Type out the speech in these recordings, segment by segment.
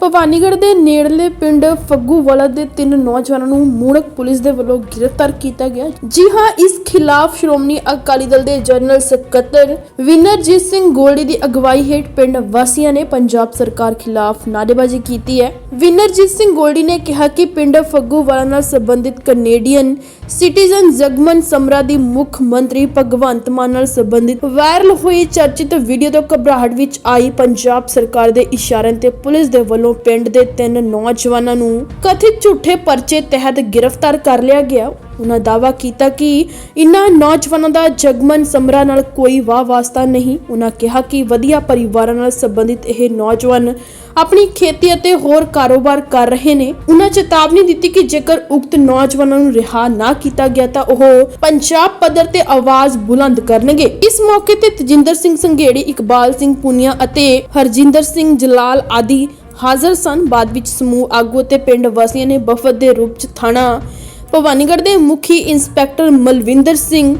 ਭਵਾਨੀਗੜ੍ਹ ਦੇ ਨੇੜਲੇ ਪਿੰਡ ਫੱਗੂਵਾਲਾ ਦੇ ਤਿੰਨ ਨੌਜਵਾਨਾਂ ਨੂੰ ਮੂਣਕ ਪੁਲਿਸ ਦੇ ਵੱਲੋਂ ਗ੍ਰਿਫਤਾਰ ਕੀਤਾ ਗਿਆ। ਜੀ ਹਾਂ, ਇਸ ਖਿਲਾਫ ਸ਼੍ਰੋਮਣੀ ਅਕਾਲੀ ਦਲ ਦੇ ਜਨਰਲ ਸਕੱਤਰ ਵਿਨਰਜੀਤ ਸਿੰਘ ਗੋਲਡੀ ਦੀ ਅਗਵਾਈ ਹੇਠ ਪਿੰਡ ਵਾਸੀਆਂ ਨੇ ਪੰਜਾਬ ਸਰਕਾਰ ਖਿਲਾਫ ਨਾਅਰੇਬਾਜ਼ੀ ਕੀਤੀ ਹੈ। ਵਿਨਰਜੀਤ ਸਿੰਘ ਗੋਲਡੀ ਨੇ ਕਿਹਾ ਕਿ ਪਿੰਡ ਫੱਗੂਵਾਲਾ ਨਾਲ ਸੰਬੰਧਿਤ ਕੈਨੇਡੀਅਨ ਸਿਟੀਜ਼ਨ ਜਗਮਨ ਸਮਰਾ ਦੀ ਮੁੱਖ ਮੰਤਰੀ ਭਗਵੰਤ ਮਾਨ ਨਾਲ ਸੰਬੰਧਿਤ ਵਾਇਰਲ ਹੋਈ ਚਰਚਿਤ ਵੀਡੀਓ ਤੋਂ ਘਬਰਾਹਟ ਵਿੱਚ ਆਈ ਪੰਜਾਬ ਸਰਕਾਰ ਦੇ ਇਸ਼ਾਰਿਆਂ ਤੇ ਪੁਲਿਸ ਦੇ ਵੱਲੋਂ ਪਿੰਡ ਦੇ ਤਿੰਨ ਨੌਜਵਾਨਾਂ ਨੂੰ ਕਥਿਤ ਝੂਠੇ ਪਰਚੇ ਤਹਿਤ ਗ੍ਰਿਫਤਾਰ ਕਰ ਲਿਆ ਗਿਆ। ਉਹਨਾਂ ਦਾਅਵਾ ਕੀਤਾ ਕਿ ਇਨ੍ਹਾਂ ਨੌਜਵਾਨਾਂ ਦਾ ਜਗਮਨ ਸਮਰਾ ਨਾਲ ਕੋਈ ਵਾਹ ਵਾਸਤਾ ਨਹੀਂ। ਉਹਨਾਂ ਕਿਹਾ ਕਿ ਵਧੀਆ ਪਰਿਵਾਰਾਂ ਨਾਲ ਸੰਬੰਧਿਤ ਇਹ ਨੌਜਵਾਨ ਆਪਣੀ ਖੇਤੀ ਅਤੇ ਹੋਰ ਕਾਰੋਬਾਰ ਕਰ ਰਹੇ ਨੇ। ਉਹਨਾਂ ਚੇਤਾਵਨੀ ਦਿੱਤੀ ਕਿ ਜੇਕਰ ਉਕਤ ਨੌਜਵਾਨਾਂ ਨੂੰ ਰਿਹਾ ਨਾ ਕੀਤਾ ਗਿਆ ਤਾਂ ਉਹ ਪੰਜਾਬ ਪੱਧਰ ਤੇ ਆਵਾਜ਼ ਬੁਲੰਦ ਕਰਨਗੇ। ਇਸ ਮੌਕੇ ਤੇ ਤਜਿੰਦਰ ਸਿੰਘ ਸੰਘੇੜੀ, ਇਕਬਾਲ ਸਿੰਘ ਪੁਨੀਆ ਅਤੇ ਹਰਜਿੰਦਰ ਸਿੰਘ ਜਲਾਲ ਆਦਿ ਹਾਜ਼ਰ ਸਨ। ਬਾਅਦ ਵਿੱਚ ਸਮੂਹ ਆਗੂ ਤੇ ਪਿੰਡ ਵਾਸੀਆਂ ਨੇ ਵਫਦ ਦੇ ਰੂਪ ਚ ਥਾਣਾ ਭਵਾਨੀਗੜ੍ਹ ਦੇ ਮੁਖੀ ਇੰਸਪੈਕਟਰ ਮਲਵਿੰਦਰ ਸਿੰਘ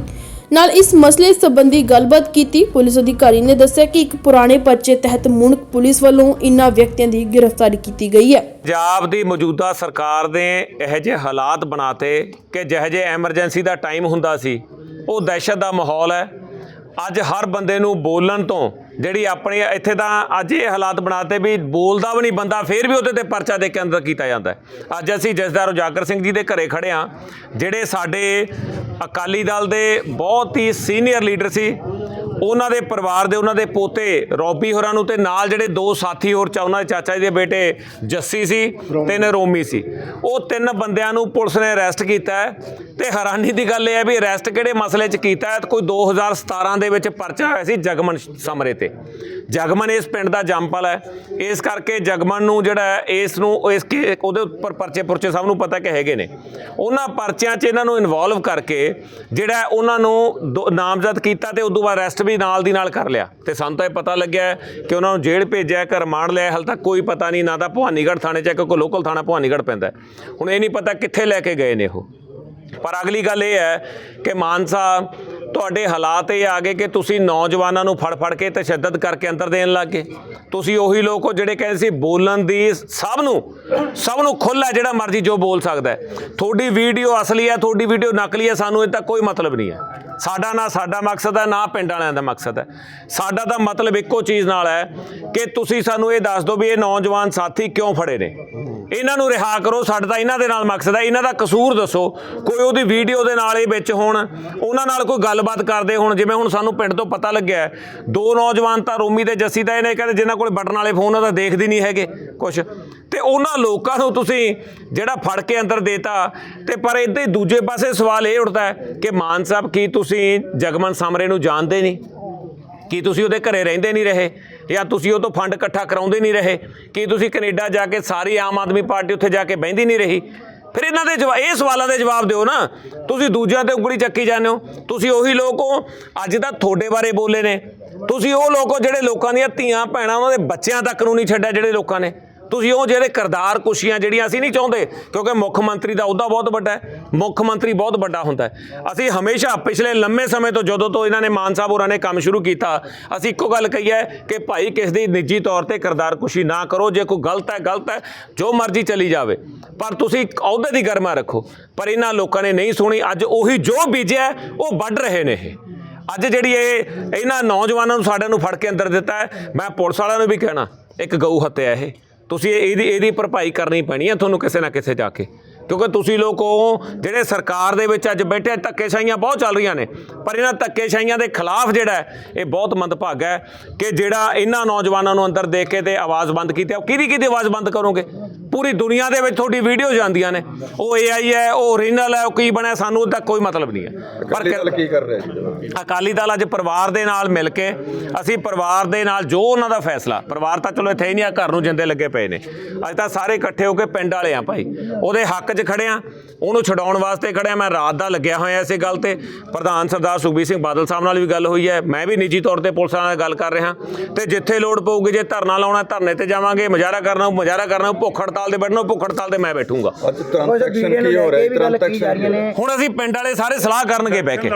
ਨਾਲ ਇਸ ਮਸਲੇ ਸੰਬੰਧੀ ਗੱਲਬਾਤ ਕੀਤੀ। ਪੁਲਿਸ ਅਧਿਕਾਰੀ ਨੇ ਦੱਸਿਆ ਕਿ ਇੱਕ ਪੁਰਾਣੇ ਪਰਚੇ ਤਹਿਤ ਮੁਣਕ ਪੁਲਿਸ ਵੱਲੋਂ ਇਨ੍ਹਾਂ ਵਿਅਕਤੀਆਂ ਦੀ ਗ੍ਰਿਫਤਾਰੀ ਕੀਤੀ ਗਈ ਹੈ। ਪੰਜਾਬ ਦੀ ਮੌਜੂਦਾ ਸਰਕਾਰ ਨੇ ਇਹੋ ਜਿਹੇ ਹਾਲਾਤ ਬਣਾਤੇ ਕਿ ਜਿਹੋ ਜਿਹੇ ਐਮਰਜੈਂਸੀ ਦਾ ਟਾਈਮ ਹੁੰਦਾ ਸੀ, ਉਹ ਦਹਿਸ਼ਤ ਦਾ ਮਾਹੌਲ ਹੈ। ਅੱਜ ਹਰ ਬੰਦੇ ਨੂੰ ਬੋਲਣ ਤੋਂ ਜਿਹੜੀ ਆਪਣੀ ਇੱਥੇ ਤਾਂ ਅੱਜ ਇਹ ਹਾਲਾਤ ਬਣਾਤੇ ਵੀ ਬੋਲਦਾ ਵੀ ਨਹੀਂ ਬੰਦਾ, ਫੇਰ ਵੀ ਉਹਦੇ ਤੇ ਪਰਚਾ ਦੇ ਕੇ ਅੰਦਰ ਕੀਤਾ ਜਾਂਦਾ ਹੈ। ਅੱਜ ਅਸੀਂ ਜਸਦਾਰ ਉਜਾਗਰ ਸਿੰਘ ਜੀ ਦੇ ਘਰੇ ਖੜੇ ਆ ਜਿਹੜੇ ਸਾਡੇ ਅਕਾਲੀ ਦਲ ਦੇ ਬਹੁਤ ਹੀ ਸੀਨੀਅਰ ਲੀਡਰ ਸੀ ਉਹਨਾਂ ਦੇ ਪਰਿਵਾਰ ਦੇ ਉਹਨਾਂ ਦੇ ਪੋਤੇ ਰੋਬੀ ਹੋਰਾਂ ਨੂੰ ਤੇ ਨਾਲ ਜਿਹੜੇ ਦੋ ਸਾਥੀ ਹੋਰ ਚਾ ਉਹਨਾਂ ਦੇ ਚਾਚਾ ਜੀ ਦੇ ਬੇਟੇ ਜੱਸੀ ਸੀ ਤੇ ਨਰੋਮੀ ਸੀ। ਉਹ ਤਿੰਨ ਬੰਦਿਆਂ ਨੂੰ ਪੁਲਿਸ ਨੇ ਅਰੈਸਟ ਕੀਤਾ ਹੈ ਤੇ ਹੈਰਾਨੀ ਦੀ ਗੱਲ ਇਹ ਹੈ ਵੀ ਅਰੈਸਟ ਕਿਹੜੇ ਮਸਲੇ 'ਚ ਕੀਤਾ ਹੈ? ਕੋਈ 2017 ਦੇ ਵਿੱਚ ਪਰਚਾ ਹੋਇਆ ਸੀ ਜਗਮਨ ਸਮਰੇ ਤੇ। ਜਗਮਨ ਇਸ ਪਿੰਡ ਦਾ ਜੰਮਪਲ ਹੈ। ਇਸ ਕਰਕੇ ਜਗਮਨ ਨੂੰ ਜਿਹੜਾ ਇਸ ਨੂੰ ਇਸ ਕੇ ਉਹਦੇ ਉੱਪਰ ਪਰਚੇ ਪੁਰਚੇ ਸਭ ਨੂੰ ਪਤਾ ਕਿ ਹੈਗੇ ਨੇ। ਉਹਨਾਂ ਪਰਚਿਆਂ 'ਚ ਇਹਨਾਂ ਨੂੰ ਇਨਵੋਲਵ ਕਰਕੇ ਜਿਹੜਾ ਉਹਨਾਂ ਨੂੰ ਦੋ- ਨਾਮਜ਼ਦ ਕੀਤਾ ਤੇ ਉਦੋਂ ਬਾਅਦ ਅਰੈਸਟ ਵੀ ਨਾਲ ਦੀ ਨਾਲ ਕਰ ਲਿਆ। ਤੇ ਸਾਨੂੰ ਤਾਂ ਇਹ ਪਤਾ ਲੱਗਿਆ ਕਿ ਉਹਨਾਂ ਨੂੰ ਜੇਲ੍ਹ ਭੇਜਿਆ ਘਰ ਮਾਰ ਲਿਆ ਹਾਲ ਤੱਕ ਕੋਈ ਪਤਾ ਨਹੀਂ ਨਾ ਤਾਂ ਭਵਾਨੀਗੜ੍ਹ ਥਾਣੇ 'ਚ ਹੈ, ਕਿਉਂਕਿ ਲੋਕਲ ਥਾਣਾ ਭਵਾਨੀਗੜ੍ਹ ਪੈਂਦਾ ਹੁਣ ਇਹ ਨਹੀਂ ਪਤਾ ਕਿੱਥੇ ਲੈ ਕੇ ਗਏ ਨੇ ਉਹ। ਪਰ ਅਗਲੀ ਗੱਲ ਇਹ ਹੈ ਕਿ ਮਾਨਸਾ ਤੁਹਾਡੇ ਹਾਲਾਤ ਇਹ ਆ ਗਏ ਕਿ ਤੁਸੀਂ ਨੌਜਵਾਨਾਂ ਨੂੰ ਫੜ ਫੜ ਕੇ ਤਸ਼ੱਦਦ ਕਰਕੇ ਅੰਦਰ ਦੇਣ ਲੱਗ ਗਏ। ਤੁਸੀਂ ਉਹੀ ਲੋਕ ਹੋ ਜਿਹੜੇ ਕਹਿੰਦੇ ਸੀ ਬੋਲਣ ਦੀ ਸਭ ਨੂੰ ਸਭ ਨੂੰ ਖੁੱਲ੍ਹ ਹੈ ਜਿਹੜਾ ਮਰਜ਼ੀ ਜੋ ਬੋਲ ਸਕਦਾ ਹੈ। ਤੁਹਾਡੀ ਵੀਡੀਓ ਅਸਲੀ ਹੈ, ਤੁਹਾਡੀ ਵੀਡੀਓ ਨਕਲੀ ਹੈ, ਸਾਨੂੰ ਇਹ ਤਾਂ ਕੋਈ ਮਤਲਬ ਨਹੀਂ ਹੈ। ਸਾਡਾ ਨਾ ਸਾਡਾ ਮਕਸਦ ਹੈ, ਨਾ ਪਿੰਡ ਵਾਲਿਆਂ ਦਾ ਮਕਸਦ ਹੈ। ਸਾਡਾ ਤਾਂ ਮਤਲਬ ਇੱਕੋ ਚੀਜ਼ ਨਾਲ ਹੈ ਕਿ ਤੁਸੀਂ ਸਾਨੂੰ ਇਹ ਦੱਸ ਦਿਓ ਵੀ ਇਹ ਨੌਜਵਾਨ ਸਾਥੀ ਕਿਉਂ ਫੜੇ ਨੇ। ਇਹਨਾਂ ਨੂੰ ਰਿਹਾ ਕਰੋ, ਸਾਡਾ ਤਾਂ ਇਹਨਾਂ ਦੇ ਨਾਲ ਮਕਸਦ ਹੈ। ਇਹਨਾਂ ਦਾ ਕਸੂਰ ਦੱਸੋ, ਕੋਈ ਉਹਦੀ ਵੀਡੀਓ ਦੇ ਨਾਲ ਇਹ ਵਿੱਚ ਹੋਣ, ਉਹਨਾਂ ਨਾਲ ਕੋਈ ਗੱਲਬਾਤ ਕਰਦੇ ਹੋਣ। ਜਿਵੇਂ ਹੁਣ ਸਾਨੂੰ ਪਿੰਡ ਤੋਂ ਪਤਾ ਲੱਗਿਆ ਦੋ ਨੌਜਵਾਨ ਤਾਂ ਰੋਮੀ ਤੇ ਜੱਸੀ ਦਾ ਇਹਨੇ ਕਹਿੰਦੇ ਜਿਨ੍ਹਾਂ ਕੋਲ ਬਟਨ ਵਾਲੇ ਫੋਨ ਆ ਤਾਂ ਦੇਖਦੇ ਨਹੀਂ ਹੈਗੇ ਕੁਛ। ਤੇ ਉਹਨਾਂ ਲੋਕਾਂ ਨੂੰ ਤੁਸੀਂ ਜਿਹੜਾ ਫੜ ਕੇ ਅੰਦਰ ਦੇਤਾ, ਤੇ ਪਰ ਇੱਥੇ ਦੂਜੇ ਪਾਸੇ ਸਵਾਲ ਇਹ ਉੱਠਦਾ ਹੈ ਕਿ ਮਾਨ ਸਾਹਿਬ ਕੀ ਤੁਸੀਂ ਜਗਮਨ ਸਮਰੇ ਨੂੰ ਜਾਣਦੇ ਨਹੀਂ? ਕੀ ਤੁਸੀਂ ਉਹਦੇ ਘਰੇ ਰਹਿੰਦੇ ਨਹੀਂ ਰਹੇ? ਜਾਂ ਤੁਸੀਂ ਉਹ ਤੋਂ ਫੰਡ ਇਕੱਠਾ ਕਰਾਉਂਦੇ ਨਹੀਂ ਰਹੇ? ਕੀ ਤੁਸੀਂ ਕੈਨੇਡਾ ਜਾ ਕੇ ਸਾਰੀ ਆਮ ਆਦਮੀ ਪਾਰਟੀ ਉੱਥੇ ਜਾ ਕੇ ਬਹਿੰਦੀ ਨਹੀਂ ਰਹੀ? ਫਿਰ ਇਹਨਾਂ ਦੇ ਜਵਾ, ਇਹ ਸਵਾਲਾਂ ਦੇ ਜਵਾਬ ਦਿਓ ਨਾ। ਤੁਸੀਂ ਦੂਜਿਆਂ ਤੇ ਉਂਗਲੀ ਚੱਕੀ ਜਾਂਦੇ ਹੋ। ਤੁਸੀਂ ਉਹੀ ਲੋਕ ਹੋ, ਅੱਜ ਤਾਂ ਤੁਹਾਡੇ ਬਾਰੇ ਬੋਲੇ ਨੇ। ਤੁਸੀਂ ਉਹ ਲੋਕ ਹੋ ਜਿਹੜੇ ਲੋਕਾਂ ਦੀਆਂ ਧੀਆਂ ਭੈਣਾਂ ਉਹਨਾਂ ਦੇ ਬੱਚਿਆਂ ਤੱਕ ਨੂੰ ਨਹੀਂ ਛੱਡਿਆ ਜਿਹੜੇ ਲੋਕਾਂ ਨੇ। ਤੁਸੀਂ ਉਹ ਜਿਹੜੇ ਕਰਦਾਰ ਕੁਸ਼ੀਆਂ ਜਿਹੜੀਆਂ ਅਸੀਂ ਨਹੀਂ ਚਾਹੁੰਦੇ, ਕਿਉਂਕਿ ਮੁੱਖ ਮੰਤਰੀ ਦਾ ਅਹੁਦਾ ਬਹੁਤ ਵੱਡਾ ਹੈ, ਮੁੱਖ ਮੰਤਰੀ ਬਹੁਤ ਵੱਡਾ ਹੁੰਦਾ ਹੈ। ਅਸੀਂ ਹਮੇਸ਼ਾ ਪਿਛਲੇ ਲੰਮੇ ਸਮੇਂ ਤੋਂ ਜਦੋਂ ਤੋਂ ਇਹਨਾਂ ਨੇ ਮਾਨ ਸਾਹਿਬ ਹੋਰਾਂ ਨੇ ਕੰਮ ਸ਼ੁਰੂ ਕੀਤਾ, ਅਸੀਂ ਇੱਕੋ ਗੱਲ ਕਹੀ ਹੈ ਕਿ ਭਾਈ ਕਿਸ ਦੀ ਨਿੱਜੀ ਤੌਰ ਤੇ ਕਰਦਾਰ ਕੁਸ਼ੀ ਨਾ ਕਰੋ, ਜੇ ਕੋਈ ਗਲਤ ਹੈ ਗਲਤ ਹੈ, ਜੋ ਮਰਜ਼ੀ ਚਲੀ ਜਾਵੇ। ਪਰ ਤੁਸੀਂ ਅਹੁਦੇ ਦੀ ਗਰਮਾ ਰੱਖੋ। ਪਰ ਇਹਨਾਂ ਲੋਕਾਂ ਨੇ ਨਹੀਂ ਸੁਣੀ, ਅੱਜ ਉਹੀ ਜੋ ਬੀਜਿਆ, ਉਹ ਵੱਢ ਰਹੇ ਨੇ ਇਹ। ਅੱਜ ਜਿਹੜੀ ਇਹ, ਇਹਨਾਂ ਨੌਜਵਾਨਾਂ ਨੂੰ ਸਾਰਿਆਂ ਨੂੰ ਫੜ ਕੇ ਅੰਦਰ ਦਿੱਤਾ ਮੈਂ ਪੁਲਿਸ ਵਾਲਿਆਂ ਨੂੰ ਵੀ ਕਹਿਣਾ, ਇੱਕ ਗਊ ਹੱਤਿਆ ਇਹ। ਤੁਸੀਂ ਇਹ- ਇਹਦੀ ਇਹਦੀ ਭਰਪਾਈ ਕਰਨੀ ਪੈਣੀ ਹੈ ਤੁਹਾਨੂੰ ਕਿਸੇ ਨਾ ਕਿਸੇ ਜਾ ਕੇ ਕਿਉਂਕਿ ਤੁਸੀਂ ਲੋਕ ਉਹ ਜਿਹੜੇ ਸਰਕਾਰ ਦੇ ਵਿੱਚ ਅੱਜ ਬੈਠੇ ਧੱਕੇਸ਼ਾਹੀਆਂ ਬਹੁਤ ਚੱਲ ਰਹੀਆਂ ਨੇ ਪਰ ਇਹਨਾਂ ਧੱਕੇਸ਼ਾਹੀਆਂ ਦੇ ਖਿਲਾਫ ਜਿਹੜਾ ਇਹ ਬਹੁਤ ਮੰਦਭਾਗਾ ਹੈ ਕਿ ਜਿਹੜਾ ਇਹਨਾਂ ਨੌਜਵਾਨਾਂ ਨੂੰ ਅੰਦਰ ਦੇਖ ਕੇ ਤੇ ਆਵਾਜ਼ ਬੰਦ ਕੀਤੀ ਹੈ। ਉਹ ਕਿਹਦੀ ਕਿਹਦੀ ਆਵਾਜ਼ ਬੰਦ ਕਰੋਗੇ ਪੂਰੀ ਦੁਨੀਆ ਦੇ ਵਿੱਚ ਤੁਹਾਡੀ ਵੀਡੀਓ ਜਾਂਦੀਆਂ ਨੇ। ਉਹ ਏਆਈ ਹੈ ਉਹ ਓਰੀਜਨਲ ਹੈ ਉਹ ਕੀ ਬਣਿਆ ਸਾਨੂੰ ਉਹਦਾ ਕੋਈ ਮਤਲਬ ਨਹੀਂ ਹੈ। ਪਰ ਕੀ ਕਰ ਰਿਹਾ ਜੀ ਅਕਾਲੀ ਦਲ ਅੱਜ ਪਰਿਵਾਰ ਦੇ ਨਾਲ ਮਿਲ ਕੇ ਅਸੀਂ ਪਰਿਵਾਰ ਦੇ ਨਾਲ ਜੋ ਉਹਨਾਂ ਦਾ ਫੈਸਲਾ ਪਰਿਵਾਰ ਤਾਂ ਚਲੋ ਇੱਥੇ ਹੀ ਨਹੀਂ ਆ ਘਰ ਨੂੰ ਜਿੰਦੇ ਲੱਗੇ ਪਏ ਨੇ। ਅੱਜ ਤਾਂ ਸਾਰੇ ਇਕੱਠੇ ਹੋ ਕੇ ਪਿੰਡ ਵਾਲੇ ਆ ਭਾਈ। ਉਹਦੇ ਹੱਕ 'ਚ ਖੜੇ ਆ ਉਹਨੂੰ ਛਡਾਉਣ ਵਾਸਤੇ ਖੜੇ ਆ। ਮੈਂ ਰਾਤ ਦਾ ਲੱਗਿਆ ਹੋਇਆ ਇਸੇ ਗੱਲ ਤੇ। ਪ੍ਰਧਾਨ ਸਰਦਾਰ ਸੁਖਬੀਰ ਸਿੰਘ ਬਾਦਲ ਸਾਹਿਬ ਨਾਲ ਵੀ ਗੱਲ ਹੋਈ ਹੈ। ਮੈਂ ਵੀ ਨਿੱਜੀ ਤੌਰ ਤੇ ਪੁਲਿਸ ਨਾਲ ਗੱਲ ਕਰ ਰਿਹਾ। ਤੇ ਜਿੱਥੇ ਲੋੜ ਪਊਗੀ ਜੇ ਧਰਨਾ ਲਾਉਣਾ ਧਰਨੇ ਤੇ ਜਾਵਾਂਗੇ ਮੁਜ਼ਾਹਰਾ ਕਰਨਾ ਮੁਜ਼ਾਹਰਾ ਕਰਨਾ ਭੁੱਖ ਹੜਤਾਲ ਤੇ ਬੈਠਣਾ ਭੁੱਖ ਹੜਤਾਲ ਤੇ ਮੈਂ ਬੈਠੂੰਗਾ। ਅੱਜ ਤੁਰੰਤ ਐਕਸ਼ਨ ਕੀ ਹੋ ਰਿਹਾ ਹੈ? ਤੁਰੰਤ ਐਕਸ਼ਨ ਹੁਣ ਅਸੀਂ ਪਿੰਡ ਵਾਲੇ ਸਾਰੇ ਸਲਾਹ ਕਰਨਗੇ ਬਹਿ ਕੇ।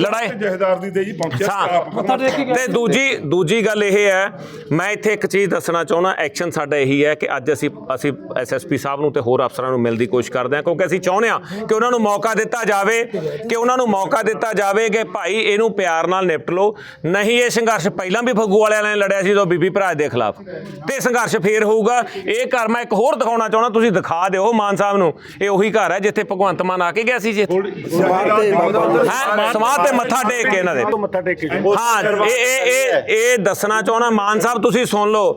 ਲੜਾਈ। ਜਹਦਾਰ ਦੀ ਤੇ ਜੀ ਪਹੁੰਚਿਆ ਹਾਂ। ਤੇ ਦੂਜੀ ਦੂਜੀ ਗੱਲ ਇਹ ਹੈ ਮੈਂ ਇੱਥੇ ਇੱਕ ਚੀਜ਼ ਦੱਸਣਾ ਚਾਹੁੰਦਾ ਐਕਸ਼ਨ ਸਾਡਾ ਇਹੀ ਹੈ ਕਿ ਅੱਜ ਅਸੀਂ ਅਸੀਂ ਐਸਐਸਪੀ ਸਾਹਿਬ ਨੂੰ ਤੇ ਹੋਰ ਅਫਸਰਾਂ ਨੂੰ ਮਿਲਣ ਦੀ ਕੋਸ਼ਿਸ਼ ਕਰਦੇ ਹਾਂ ਕਿਉਂਕਿ ਅਸੀਂ ਚਾਹੁੰਦੇ ਹਾਂ ਕਿ ਉਹਨਾਂ ਨੂੰ ਮੌਕਾ ਦਿੱਤਾ ਜਾਵੇ ਕਿ ਉਹਨਾਂ ਨੂੰ ਮੌਕਾ ਦਿੱਤਾ ਜਾਵੇ ਕਿ ਭਾਈ ਇਹਨੂੰ ਪਿਆਰ ਨਾਲ ਨਿਪਟ ਲਓ। ਨਹੀਂ ਇਹ ਸੰਘਰਸ਼ ਪਹਿਲਾਂ ਵੀ ਫੱਗੂ ਵਾਲਿਆਂ ਨੇ ਲੜਿਆ ਸੀ ਜਦੋਂ ਬੀਬੀ ਭਰਾ ਦੇ ਖਿਲਾਫ। ਤੇ ਸੰਘਰਸ਼ ਫੇਰ ਹੋਊਗਾ। ਇਹ ਘਰ ਮੈਂ ਇੱਕ ਹੋਰ ਦਿਖਾਉਣਾ ਚਾਹੁੰਦਾ ਤੁਸੀਂ ਦਿਖਾ ਦਿਓ ਮਾਨ ਸਾਹਿਬ ਨੂੰ। ਇਹ ਉਹੀ ਘਰ ਹੈ ਜਿੱਥੇ ਭਗਵੰਤ ਮਾਨ ਆ ਕੇ ਗਿਆ ਸੀ ਜੀ। ਇੱਥੇ। ਹੈਂ? ਸਮਾਧ ਤੇ ਮੱਥਾ ਟੇਕ ਕੇ ਇਹਨਾਂ ਦੇ। ਮੱਥਾ ਟੇਕ ਕੇ ਹਾਂ ਇਹ ਇਹ ਇਹ ਇਹ ਦੱਸਣਾ ਚਾਹੁੰਦਾ ਮਾਨ ਸਾਹਿਬ ਤੁਸੀਂ ਸੁਣ ਲਓ।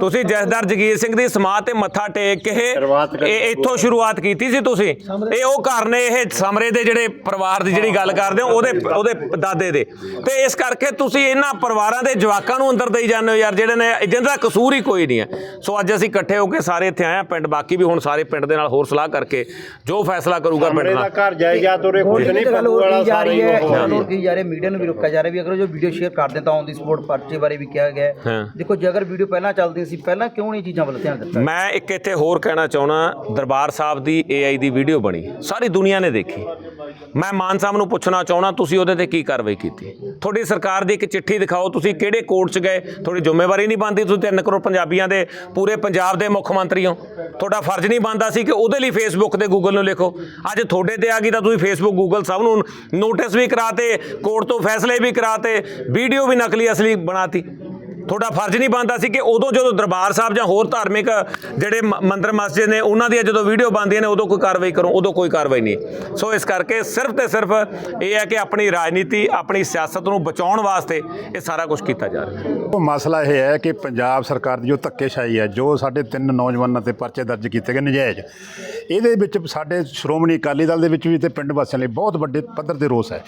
ਤੁਸੀਂ ਜਥੇਦਾਰ ਜਗੀਰ ਸਿੰਘ ਦੀ ਸਮਾਧ ਤੇ ਮੱਥਾ ਟੇਕ ਕੇ ਇਹ ਇੱਥੋਂ ਸ਼ੁਰੂਆਤ ਕੀਤੀ ਸੀ ਤੁਸੀਂ। ਇਹ ਉਹ ਘਰ ਨੇ ਇਹ ਸਮਰੇ ਦੇ ਜਿਹੜੇ ਪਰਿਵਾਰ ਦੀ ਜਿਹੜੀ ਗੱਲ ਕਰਦੇ ਹੋ ਉਹਦੇ ਉਹਦੇ ਦਾਦੇ ਦੇ। ਤੇ ਇਸ ਕਰਕੇ ਤੁਸੀਂ ਇਹਨਾਂ ਪਰਿਵਾਰਾਂ ਦੇ ਜਵਾਕਾਂ ਨੂੰ ਅੰਦਰ ਦੇਈ ਜਾਂਦੇ ਹੋ ਯਾਰ ਜਿਹੜੇ ਨੇ ਜਿਹਨਾਂ ਦਾ ਕਸੂਰ ਹੀ ਕੋਈ ਨਹੀਂ ਹੈ। ਸੋ ਅੱਜ ਅਸੀਂ ਇਕੱਠੇ ਹੋ ਕੇ ਸਾਰੇ ਇੱਥੇ ਆਏ ਆ ਪਿੰਡ ਬਾਕੀ ਵੀ ਹੁਣ ਸਾਰੇ ਪਿੰਡ ਦੇ ਨਾਲ ਹੋਰ ਸਲਾਹ ਕਰਕੇ ਜੋ ਫੈਸਲਾ ਕਰੂਗਾ ਪਿੰਡ ਦਾ ਘਰ ਜਾਇਦਾਦ ਉਰੇ ਕੁਝ ਨਹੀਂ ਹੋਰ ਵਾਲਾ ਜਾ ਰਹੀ ਹੀ ਹੋਰ ਕੀ ਜਾ ਰਹੀ ਮੀਡੀਆ ਨੂੰ ਵੀ ਰੋਕਿਆ ਜਾ ਰਿਹਾ ਵੀ ਅਗਰ ਜੋ ਵੀਡੀਓ ਸ਼ੇਅਰ ਕਰਦੇ ਤਾਂ ਔਨ ਦੀ ਸਪੋਰਟ ਪਰਚੇ ਬਾਰੇ ਵੀ ਕਿਹਾ ਗਿਆ ਹੈ। ਦੇਖੋ ਜੇ ਅਗਰ ਵੀਡੀਓ ਪਹਿਲਾਂ ਚੱਲਦੀ ਸੀ ਪਹਿਲਾਂ ਕਿਉਂ ਨਹੀਂ ਚੀਜ਼ਾਂ ਵੱਲ ਧਿਆਨ ਦਿੱਤਾ? ਮੈਂ ਇੱਕ ਇੱਥੇ ਹੋਰ ਕਹਿਣਾ ਚਾਹਣਾ ਦਰਬਾਰ ਸਾਹਿਬ ਦੀ AI ਦੀ ਵੀਡੀਓ ਬਣੀ ਸਾਰੀ ਦੁਨੀਆ ਨੇ ਦੇਖੀ। ਮੈਂ ਮਾਨ ਸਾਹਿਬ ਨੂੰ ਪੁੱਛਣਾ ਚਾਹਣਾ ਤੁਸੀਂ ਉਹਦੇ ਤੇ ਕੀ ਕਾਰਵਾਈ ਕੀਤੀ? ਤੁਹਾਡੀ ਸਰਕਾਰ ਦੀ ਇੱਕ ਚਿੱਠੀ ਦਿਖਾਓ ਤੁਸੀਂ ਕਿਹੜੇ ਕੋਰਟ 'ਚ ਗਏ? ਤੁਹਾਡੀ ਜ਼ਿੰਮੇਵਾਰੀ ਨਹੀਂ ਬਣਦੀ ਤੁਸੀਂ 3 ਕਰੋੜ ਪੰਜਾਬੀਆਂ ਦੇ ਪੂਰੇ ਪੰਜਾਬ ਦੇ ਮੁੱਖ ਮੰਤਰੀ ਹੋ। ਤੁਹਾਡਾ ਫਰਜ਼ ਨਹੀਂ ਬਣਦਾ ਸੀ ਕਿ ਉਹਦੇ ਲਈ ਫੇਸਬੁੱਕ ਤੇ ਗੂਗਲ ਨੂੰ ਲਿਖੋ। ਅੱਜ ਤੁਹਾਡੇ ਤੇ ਆ ਗਈ ਤਾਂ ਤੁਸੀਂ ਫੇਸਬੁੱਕ ਗੂਗਲ ਸਭ ਨੂੰ ਨੋਟਿਸ ਵੀ ਕਰਾਤੇ ਕੋਰਟ ਤੋਂ ਫੈਸਲੇ ਵੀ ਕਰਾਤੇ ਵੀਡੀਓ ਵੀ ਨਕਲੀ ਅਸਲੀ ਬਣਾਤੀ। ਤੁਹਾਡਾ ਫਰਜ਼ ਨਹੀਂ ਬਣਦਾ ਸੀ ਕਿ ਉਦੋਂ ਜਦੋਂ ਦਰਬਾਰ ਸਾਹਿਬ ਜਾਂ ਹੋਰ ਧਾਰਮਿਕ ਜਿਹੜੇ ਮੰਦਰ ਮਸਜਿਦ ਨੇ, ਉਹਨਾਂ ਦੀਆਂ ਜਦੋਂ ਵੀਡੀਓ ਬਣਦੀਆਂ ਨੇ, ਉਦੋਂ ਕੋਈ ਕਾਰਵਾਈ ਕਰੋ, ਉਦੋਂ ਕੋਈ ਕਾਰਵਾਈ ਨਹੀਂ। ਸੋ ਇਸ ਕਰਕੇ ਸਿਰਫ ਤੇ ਸਿਰਫ ਇਹ ਹੈ ਕਿ ਆਪਣੀ ਰਾਜਨੀਤੀ, ਆਪਣੀ ਸਿਆਸਤ ਨੂੰ ਬਚਾਉਣ ਵਾਸਤੇ ਇਹ ਸਾਰਾ ਕੁਝ ਕੀਤਾ ਜਾ ਰਿਹਾ। ਹੈ ਮਸਲਾ ਇਹ ਹੈ ਕਿ ਪੰਜਾਬ ਸਰਕਾਰ ਦੀ ਜੋ ਧੱਕੇਸ਼ਾਹੀ ਹੈ, ਜੋ ਸਾਡੇ ਤਿੰਨ ਨੌਜਵਾਨਾਂ ਤੇ ਪਰਚੇ ਦਰਜ ਕੀਤੇ ਗਏ ਨਜਾਇਜ਼, ਇਹਦੇ ਵਿੱਚ ਸਾਡੇ ਸ਼੍ਰੋਮਣੀ ਅਕਾਲੀ ਦਲ ਦੇ ਵਿੱਚ ਵੀ ਤੇ ਪਿੰਡ ਵਾਸੀਆਂ ਲਈ ਬਹੁਤ ਵੱਡੇ ਪੱਧਰ ਤੇ ਰੋਸ ਹੈ।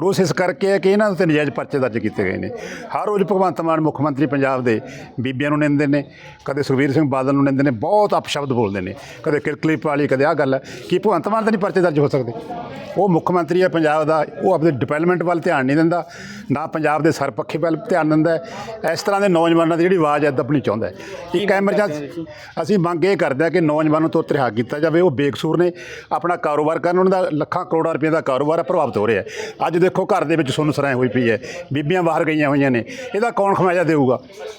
ਰੋਸ ਇਸ ਕਰਕੇ ਹੈ ਕਿ ਇਹਨਾਂ ਤੇ ਨਜਾਇਜ਼ ਪਰਚੇ ਦਰਜ ਕੀਤੇ ਗਏ ਨੇ। ਹਰ ਰੋਜ਼ ਭਗਵੰਤ ਮਾਨ ਮੁੱਖ ਮੰਤਰੀ ਪੰਜਾਬ ਦੇ ਬੀਬੀਆਂ ਨੂੰ ਨਿੰਦੇ ਨੇ ਕਦੇ ਸੁਖਬੀਰ ਸਿੰਘ ਬਾਦਲ ਨੂੰ ਨਿੰਦੇ ਨੇ ਬਹੁਤ ਅਪਸ਼ਬਦ ਬੋਲਦੇ ਨੇ। ਕਦੇ ਕਿਰਕਲਿਪ ਵਾਲੀ ਕਦੇ ਆਹ ਗੱਲ ਕਿ ਭਗਵੰਤ ਮਾਨ ਤਾਂ ਨਹੀਂ ਪਰਚੇ ਦਰਜ ਹੋ ਸਕਦੇ। ਉਹ ਮੁੱਖ ਮੰਤਰੀ ਹੈ ਪੰਜਾਬ ਦਾ ਉਹ ਆਪਣੇ ਡਿਵੈਲਪਮੈਂਟ ਵੱਲ ਧਿਆਨ ਨਹੀਂ ਦਿੰਦਾ ਨਾ ਪੰਜਾਬ ਦੇ ਸਰਪੱਖੀ ਵੱਲ ਧਿਆਨ ਦਿੰਦਾ। ਇਸ ਤਰ੍ਹਾਂ ਦੇ ਨੌਜਵਾਨਾਂ ਦੀ ਜਿਹੜੀ ਆਵਾਜ਼ ਹੈ ਦੱਬਣੀ ਚਾਹੁੰਦਾ ਇੱਕ ਐਮਰਜੈਂਸੀ ਅਸੀਂ ਮੰਗ ਇਹ ਕਰਦੇ ਹਾਂ ਕਿ ਨੌਜਵਾਨਾਂ ਤੋਂ ਰਿਹਾ ਕੀਤਾ ਜਾਵੇ। ਉਹ ਬੇਕਸੂਰ ਨੇ ਆਪਣਾ ਕਾਰੋਬਾਰ ਕਰਨ ਉਹਨਾਂ ਦਾ ਲੱਖਾਂ ਕਰੋੜਾਂ ਰੁਪਏ ਦਾ ਕਾਰੋਬਾਰ ਪ੍ਰਭਾਵਿਤ ਹੋ ਰਿਹਾ ਹੈ। ਅੱਜ ਦੇਖੋ ਘਰ ਦੇ ਵਿੱਚ ਸੁੰਨ ਸਰਾਏ ਹੋਈ ਪਈ ਹੈ। ਬੀਬੀਆਂ ਬਾਹਰ ਗਈਆਂ ਹੋਈਆਂ ਨੇ। ਇਹਦਾ ਕੌਣ ਖਮਾਇਆ ਦੇਊਗਾ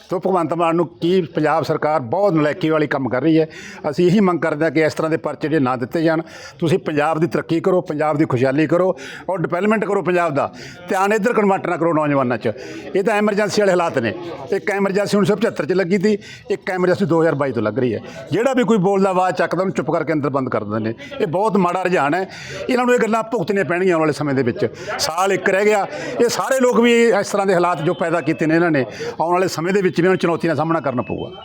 ਤੋਂ ਭਗਵੰਤ ਮਾਨ ਨੂੰ ਕੀ ਪੰਜਾਬ ਸਰਕਾਰ ਬਹੁਤ ਨਲਾਇਕੀ ਵਾਲੀ ਕੰਮ ਕਰ ਰਹੀ ਹੈ। ਅਸੀਂ ਇਹੀ ਮੰਗ ਕਰਦੇ ਹਾਂ ਕਿ ਇਸ ਤਰ੍ਹਾਂ ਦੇ ਪਰਚੇ ਜਿਹੜੇ ਨਾ ਦਿੱਤੇ ਜਾਣ, ਤੁਸੀਂ ਪੰਜਾਬ ਦੀ ਤਰੱਕੀ ਕਰੋ, ਪੰਜਾਬ ਦੀ ਖੁਸ਼ਹਾਲੀ ਕਰੋ ਔਰ ਡਿਵੈਲਪਮੈਂਟ ਕਰੋ ਪੰਜਾਬ ਦਾ। ਧਿਆਨ ਇੱਧਰ ਕਨਵਰਟ ਨਾ ਕਰੋ ਨੌਜਵਾਨਾਂ 'ਚ। ਇਹ ਤਾਂ ਐਮਰਜੈਂਸੀ ਵਾਲੇ ਹਾਲਾਤ ਨੇ। ਇੱਕ ਐਮਰਜੈਂਸੀ 1975 'ਚ ਲੱਗੀ ਤੀ ਇੱਕ ਐਮਰਜੈਂਸੀ 2022 ਤੋਂ ਲੱਗ ਰਹੀ ਹੈ। ਜਿਹੜਾ ਵੀ ਕੋਈ ਬੋਲਦਾ ਆਵਾਜ਼ ਚੱਕਦਾ, ਉਹਨੂੰ ਚੁੱਪ ਕਰਕੇ ਅੰਦਰ ਬੰਦ ਕਰ ਦਿੰਦੇ ਨੇ। ਇਹ ਬਹੁਤ ਮਾੜਾ ਰੁਝਾਨ ਹੈ। ਇਹਨਾਂ ਨੂੰ ਇਹ ਗੱਲਾਂ ਭੁਗਤਣੀਆਂ ਪੈਣਗੀਆਂ ਆਉਣ ਵਾਲੇ ਸਮੇਂ ਦੇ ਵਿੱਚ। ਸਾਲ ਇੱਕ ਰਹਿ ਗਿਆ। ਇਹ ਸਾਰੇ ਲੋਕ ਵੀ ਇਸ ਤਰ੍ਹਾਂ ਦੇ ਹਾਲਾਤ ਜੋ ਪੈਦਾ ਕੀਤੇ ਨੇ ਇਹਨਾਂ ਨੇ, ਆਉਣ ਵਾਲੇ ਸਮੇਂ ਦੇ ਵਿੱਚ ਵੀ ਇਹਨਾਂ ਨੂੰ ਚੁਣੌਤੀਆਂ ਦਾ ਸਾਹਮਣਾ ਕਰਨਾ ਪਊਗਾ।